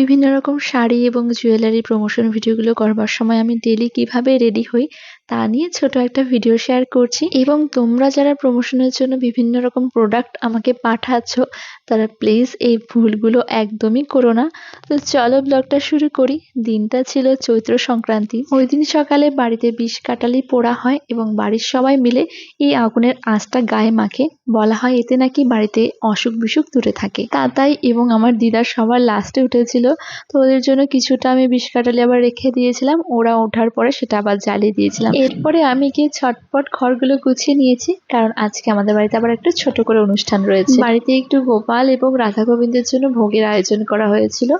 বিভিন্ন রকম শাড়ি এবং জুয়েলারি প্রমোশন ভিডিওগুলো করবার সময় আমি ডেলি কীভাবে রেডি হই তা নিয়ে ছোট একটা ভিডিও শেয়ার করছি। এবং তোমরা যারা প্রমোশনের জন্য বিভিন্ন রকম প্রোডাক্ট আমাকে পাঠাচ্ছ, তারা প্লিজ এই ভুলগুলো একদমই করো না। তো চলো ব্লগটা শুরু করি। দিনটা ছিল চৈত্র সংক্রান্তি। ওই দিন সকালে বাড়িতে বিষ কাটালি পোড়া হয় এবং বাড়ির সবাই মিলে এই আগুনের আঁচটা গায়ে মাখে। বলা হয় এতে নাকি বাড়িতে অসুখ বিসুখ দূরে থাকে। তাতাই এবং আমার দিদার সবার লাস্টে উঠেছিল। তো ওদের জন্য কিছুটা আমি বিষ কাটালি আবার রেখে দিয়েছিলাম। ওরা ওঠার পরে সেটা আবার জ্বালিয়ে দিয়েছিলাম। এরপরে আমি গিয়ে ছটপট ঘরগুলো গুছিয়ে নিয়েছি কারণ আজকে আমাদের বাড়িতে আবার একটা ছোট করে অনুষ্ঠান রয়েছে। বাড়িতে একটু গোপাল এবং রাধা গোবিন্দের জন্য ভোগের আয়োজন করা হয়েছিল।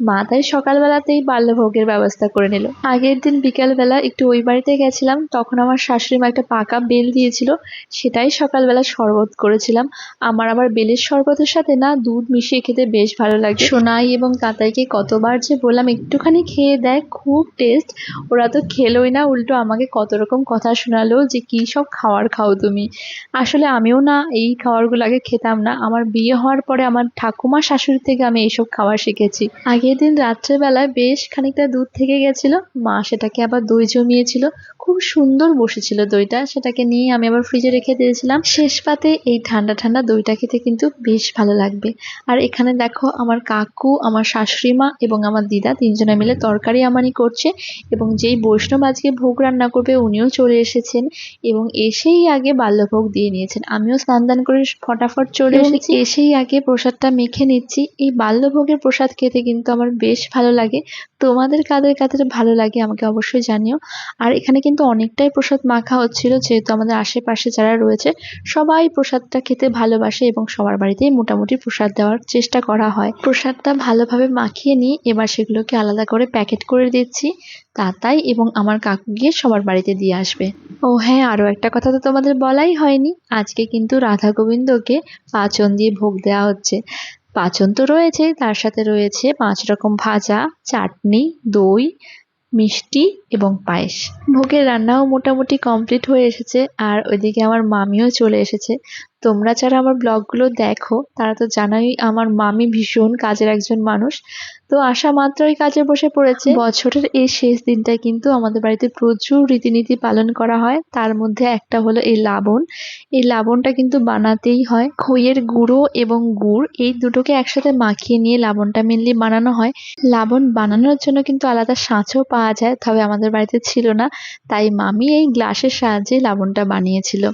মা তাই সকালবেলাতেই বাল্যভোগের ব্যবস্থা করে নিল। আগের দিন বিকালবেলা একটু ওই বাড়িতে গেছিলাম, তখন আমার শাশুড়ি মা একটা পাকা বেল দিয়েছিল, সেটাই সকালবেলা শরবত করেছিলাম। আমার আবার বেলের শরবতের সাথে না দুধ মিশিয়ে খেতে বেশ ভালো লাগে। সোনাই এবং কাতাইকে কতবার যে বললাম, একটুখানি খেয়ে দেয় খুব টেস্ট ওরা তো খেলোই না, উল্টো আমাকে কত রকম কথা শোনালো যে, কী সব খাওয়ার খাও তুমি? আসলে আমিও না এই খাবারগুলো আগে খেতাম না। আমার বিয়ে হওয়ার পরে আমার ঠাকুমা শাশুড়ি থেকে আমি এইসব খাবার শিখেছি। আগে আগের দিন রাত্রেবেলায় বেশ খানিকটা দুধ থেকে গেছিল। মা সেটাকে আবার দই জমিয়েছিল। খুব সুন্দর বসেছিল দইটা। সেটাকে নিয়ে আমি আবার ফ্রিজে রেখে দিয়েছিলাম। শেষ পাতে এই ঠান্ডা ঠান্ডা দইটা খেতে কিন্তু বেশ ভালো লাগবে। আর এখানে দেখো আমার কাকু আমার শাশুড়ি মা এবং আমার দিদা তিনজনে মিলে তরকারি আমানি করছে এবং যেই বৈষ্ণব আজকে ভোগ রান্না করবে উনিও চলে এসেছেন এবং এসেই আগে বাল্যভোগ দিয়ে নিয়েছেন। আমিও স্নান দান করে ফটাফট চলে এসেছি। এসেই আগে প্রসাদটা মেখে নিচ্ছি। এই বাল্যভোগের প্রসাদ খেতে কিন্তু আমার বেশ ভালো লাগে। তোমাদের কাদের কাদের ভালো লাগে আমাকে অবশ্যই জানিও। আর এখানে কিন্তু অনেকটাই প্রসাদ মাখা হচ্ছিল, যেহেতু আমাদের আশেপাশে যারা রয়েছে, সবাই প্রসাদটা খেতে ভালোবাসে এবং সবার বাড়িতেই মোটামুটি প্রসাদ দেওয়ার চেষ্টা করা হয়। প্রসাদটা ভালোভাবে মাখিয়ে নিয়ে এবার সেগুলোকে আলাদা করে প্যাকেট করে দিচ্ছি তাতাই এবং আমার কাকু গিয়ে সবার বাড়িতে দিয়ে আসবে। ও হ্যাঁ আরও একটা কথা তো তোমাদের বলাই হয়নি। আজকে কিন্তু রাধা গোবিন্দকে পাচন দিয়ে ভোগ দেওয়া হচ্ছে। পাচন তো রয়েছে, তার সাথে রয়েছে পাঁচ রকম ভাজা, চাটনি, দই, মিষ্টি এবং পায়েস। ভোগের রান্নাও মোটামুটি কমপ্লিট হয়ে এসেছে, আর ওইদিকে আমার মামিও চলে এসেছে। তোমরা যারা আমার ব্লগগুলো দেখো, তারা তো জানাই আমার মামি ভীষণ কাজের একজন মানুষ। তো আসা মাত্রই কাজে বসে পড়েছে। বছরের এই শেষ দিনটা কিন্তু আমাদের বাড়িতে প্রচুর রীতিনীতি পালন করা হয়। তার মধ্যে একটা হলো এই লাবণ। এই লাবণটা কিন্তু বানাতেই হয়। খইয়ের গুঁড়ো এবং গুড়, এই দুটোকে একসাথে মাখিয়ে নিয়ে লাবণটা মেনলি বানানো হয়। লাবণ বানানোর জন্য কিন্তু আলাদা সাঁচও পাওয়া যায়, তবে আমাদের বাড়িতে ছিল না। তাই মামি এই গ্লাসের সাহায্যে লাবণটা বানিয়েছিল।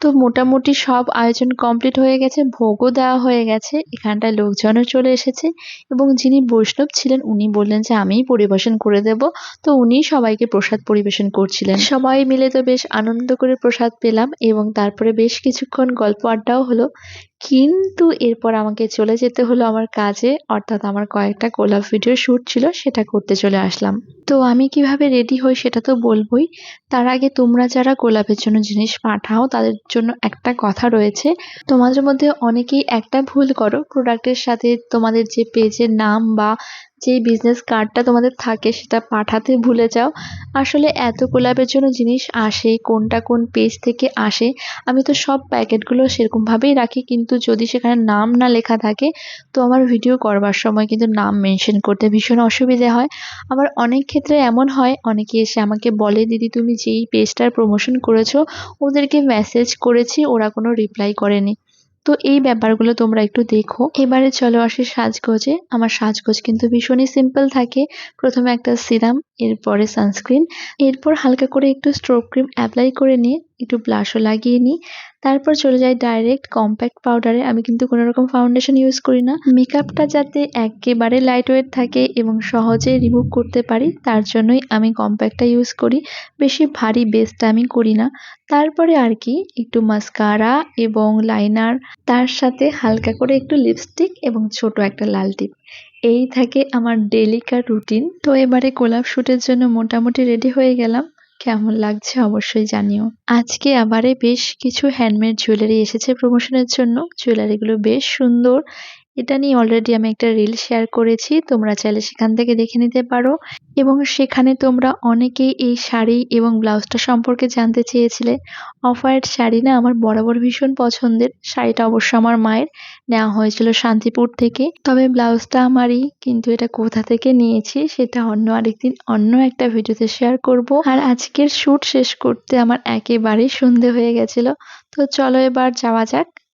তো মোটামুটি সব আয়োজন কমপ্লিট হয়ে গেছে, ভোগও দেওয়া হয়ে গেছে, এখানটায় লোকজনও চলে এসেছে এবং যিনি বৈষ্ণব ছিলেন উনি বললেন যে আমিই পরিবেশন করে দেব। তো উনি সবাইকে প্রসাদ পরিবেশন করছিলেন। সবাই মিলে তো বেশ আনন্দ করে প্রসাদ পেলাম এবং তারপরে বেশ কিছুক্ষণ গল্প আড্ডাও হলো। কিন্তু এরপর আমাকে চলে যেতে হলো আমার কাজে, অর্থাৎ আমার কয়েকটা গোলাপ ভিডিও শ্যুট ছিল, সেটা করতে চলে আসলাম। তো আমি কীভাবে রেডি হই সেটা তো বলবোই। তার আগে তোমরা যারা গোলাপের জন্য জিনিস পাঠাও, তাদের জন্য একটা কথা রয়েছে। তোমাদের মধ্যে অনেকেই একটা ভুল করো। প্রোডাক্টের সাথে তোমাদের যে পেজের নাম বা যেই বিজনেস কার্ডটা তোমাদের থাকে সেটা পাঠাতে ভুলে যাও। আসলে এত গোলাপের জন্য জিনিস আসে, কোনটা কোন পেজ থেকে আসে, আমি তো সব প্যাকেটগুলো সেরকমভাবেই রাখি। কিন্তু যদি সেখানে নাম না লেখা থাকে, তো আমার ভিডিও করবার সময় কিন্তু নাম মেনশন করতে ভীষণ অসুবিধে হয়। আবার অনেক ক্ষেত্রে এমন হয়, অনেকে এসে আমাকে বলে, দিদি, তুমি যেই পেজটার প্রমোশন করেছ, ওদেরকে মেসেজ করেছি, ওরা কোনো রিপ্লাই করেনি। তো এই ব্যাপারগুলো তোমরা একটু দেখো। এবারে চলো আসি সাজগোজে। আমার সাজগোজ কিন্তু ভীষণই সিম্পল থাকে। প্রথমে একটা সিরাম এরপরে সানস্ক্রিন এরপর হালকা করে একটু স্ট্রোক ক্রিম অ্যাপ্লাই করে নিয়ে, একটু ব্লাশও লাগিয়ে নিই। তারপর চলে যাই ডাইরেক্ট কম্প্যাক্ট পাউডারে আমি কিন্তু কোনো রকম ফাউন্ডেশন ইউজ করি না। মেকআপটা যাতে একেবারে লাইট ওয়েট থাকে এবং সহজে রিমুভ করতে পারি, তার জন্যই আমি কম্প্যাক্টটা ইউজ করি। বেশি ভারী বেসটা আমি করি না। তারপরে আর কি, একটু মাস্কারা এবং লাইনার তার সাথে হালকা করে একটু লিপস্টিক এবং ছোট একটা লাল টিপ এই থাকে আমার ডেলিকার রুটিন তো এবারে গোলাপ শ্যুটের জন্য মোটামুটি রেডি হয়ে গেলাম। কেমন লাগছে অবশ্যই জানিও। আজকে আবারে বেশ কিছু হ্যান্ডমেড জুয়েলারি এসেছে প্রমোশনের জন্য। জুয়েলারিগুলো বেশ সুন্দর। এটা নিয়ে অলরেডি আমি একটা রিল শেয়ার করেছি, তোমরা চাইলে সেখান থেকে দেখে নিতে পারো। এবং সেখানে তোমরা অনেকেই এই শাড়ি এবং ব্লাউজটা সম্পর্কে জানতে চেয়েছিলে। অফ হোয়াইট শাড়ি না আমার বরাবর ভীষণ পছন্দের, শাড়িটা অবশ্য আমার মায়ের। নেওয়া হয়েছিল শান্তিপুর থেকে। তবে ব্লাউজটা আমারই, কিন্তু এটা কোথা থেকে নিয়েছি সেটা অন্য আরেকদিন, অন্য একটা ভিডিওতে শেয়ার করব। আর আজকের শ্যুট শেষ করতে আমার একেবারেই সন্ধে হয়ে গেছিল। তো চলো এবার যাওয়া যাক।